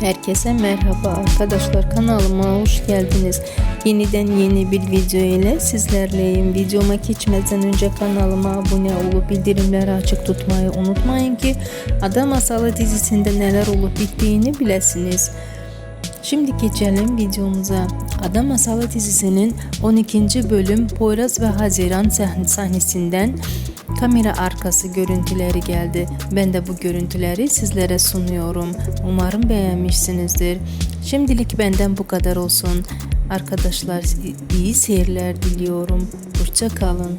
Herkese merhaba arkadaşlar kanalıma hoş geldiniz. Yeniden yeni bir video ile sizlerleyim. Videoma geçmeden önce kanalıma abone olup bildirimleri açık tutmayı unutmayın ki Ada Masalı dizisinde neler olup bittiğini bilesiniz. Şimdi geçelim videomuza. Ada Masalı dizisinin 12. bölüm Poyraz ve Haziran sahn- sahnesinden kamera arkası görüntüleri geldi. Ben de bu görüntüleri sizlere sunuyorum. Umarım beğenmişsinizdir. Şimdilik benden bu kadar olsun. Arkadaşlar iyi seyirler diliyorum. Hoşça kalın.